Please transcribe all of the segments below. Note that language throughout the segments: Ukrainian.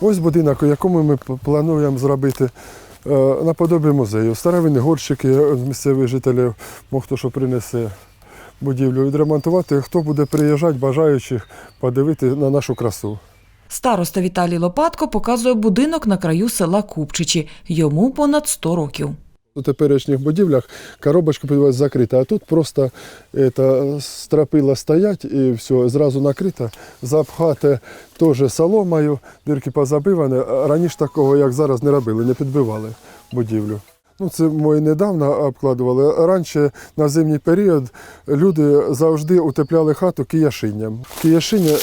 Ось будинок, у якому ми плануємо зробити е, наподобі музею. Старовинні горщики е, місцевих жителів, мог хто що принесе будівлю відремонтувати. Хто буде приїжджати, бажаючих подивити на нашу красу. Староста Віталій Лопатко показує будинок на краю села Купчичі. Йому понад 100 років. У теперішніх будівлях коробочка підводиться закрита, а тут просто это, стропила стоять і все, зразу накрита, запхати теж соломою, дірки позабивані. Раніше такого, як зараз, не робили, не підбивали будівлю. Ну, це ми недавно обкладували. Раніше на зимній період люди завжди утепляли хату кияшинням. Кияшиня,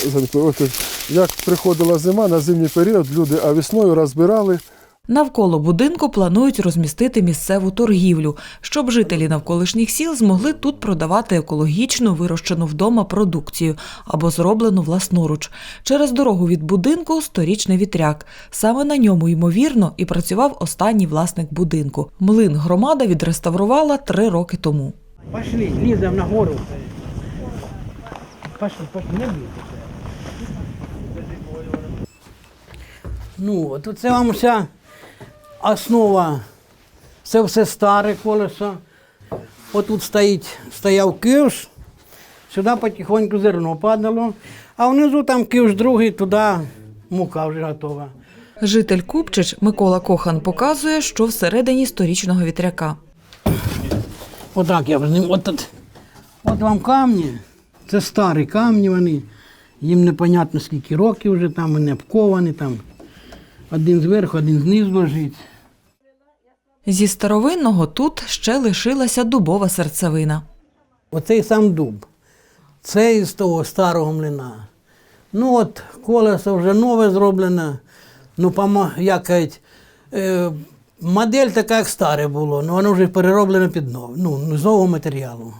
як приходила зима, на зимній період люди весною розбирали. Навколо будинку планують розмістити місцеву торгівлю, щоб жителі навколишніх сіл змогли тут продавати екологічно вирощену вдома продукцію або зроблену власноруч. Через дорогу від будинку сторічний вітряк. Саме на ньому, ймовірно, і працював останній власник будинку. Млин громада відреставрувала три роки тому. Пошли, лізем на гору. Пошли, пошли, не бійтеся. Ну, от це вам вся основа. Це все старе колесо. Отут стоїть, стояв кивш, сюди потихоньку зерно падало, а внизу там кивш другий, туди мука вже готова. Житель Купчич Микола Кохан показує, що всередині сторічного вітряка. Отак я ним. От, от, от вам камні. Це старі камні вони. Їм непонятно скільки років вже там, вони обковані там. Один зверху, один знизу лежить. Зі старовинного тут ще лишилася дубова серцевина. Оцей сам дуб. Це із того старого млина. Ну от колесо вже нове зроблене. Ну, як кажуть, е, модель така, як старе було, але воно вже перероблено під нове, ну, з нового матеріалу.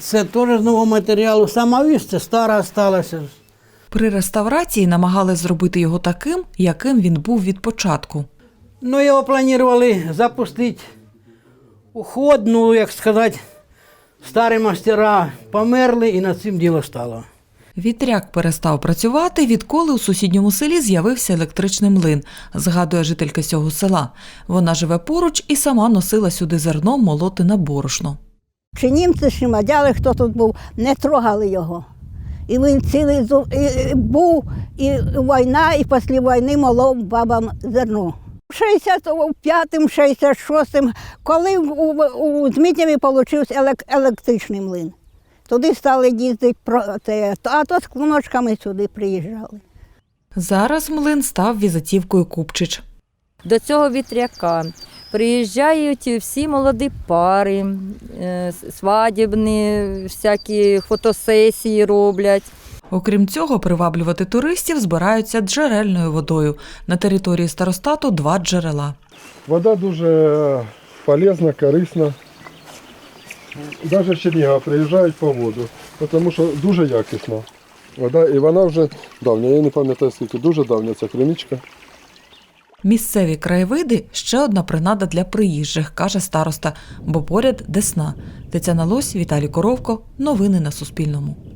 Це теж з нового матеріалу. Сама вісь, це стара сталася. При реставрації намагались зробити його таким, яким він був від початку. Ну, його планували запустити у ход, ну, як сказати, старі мастера померли і над цим діло стало. Вітряк перестав працювати, відколи у сусідньому селі з'явився електричний млин, згадує жителька цього села. Вона живе поруч і сама носила сюди зерно молоти на борошно. Чи німці, чи мадяри, хто тут був, не трогали його. І він цілий і був, і війна, і після війни молов бабам зерно. В 65-му, 66-му, коли у, у, Змітнєві елек, електричний млин. Туди стали їздити, про, це, а то з клуночками сюди приїжджали. Зараз млин став візитівкою Купчич. До цього вітряка приїжджають всі молоді пари, е, свадібні, всякі фотосесії роблять. Окрім цього, приваблювати туристів збираються джерельною водою. На території старостату два джерела. Вода дуже полезна, корисна. Навіть в Чернігів приїжджають по воду, тому що дуже якісна. Вода, і вона вже давня, я не пам'ятаю скільки, дуже давня ця кримічка. Місцеві краєвиди ще одна принада для приїжджих, каже староста, бо поряд Десна. Тетяна Лось, Віталій Коровко. Новини на Суспільному.